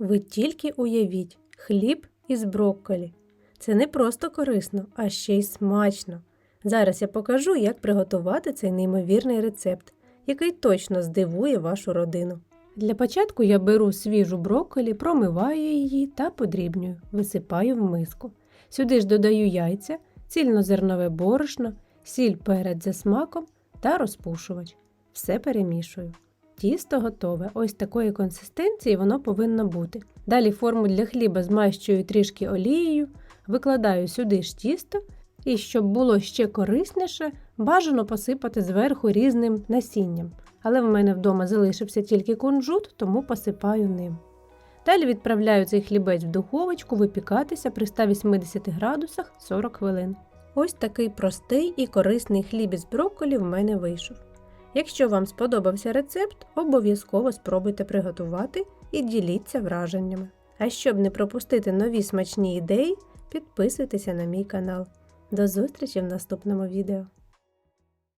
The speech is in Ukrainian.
Ви тільки уявіть хліб із брокколі. Це не просто корисно, а ще й смачно. Зараз я покажу, як приготувати цей неймовірний рецепт, який точно здивує вашу родину. Для початку я беру свіжу брокколі, промиваю її та подрібнюю, висипаю в миску. Сюди ж додаю яйця, цільнозернове борошно, сіль перець за смаком та розпушувач. Все перемішую. Тісто готове. Ось такої консистенції воно повинно бути. Далі форму для хліба змащую трішки олією, викладаю сюди ж тісто і, щоб було ще корисніше, бажано посипати зверху різним насінням. Але в мене вдома залишився тільки кунжут, тому посипаю ним. Далі відправляю цей хлібець в духовочку випікатися при 180 градусах 40 хвилин. Ось такий простий і корисний хліб із брокколі в мене вийшов. Якщо вам сподобався рецепт, обов'язково спробуйте приготувати і діліться враженнями. А щоб не пропустити нові смачні ідеї, підписуйтеся на мій канал. До зустрічі в наступному відео!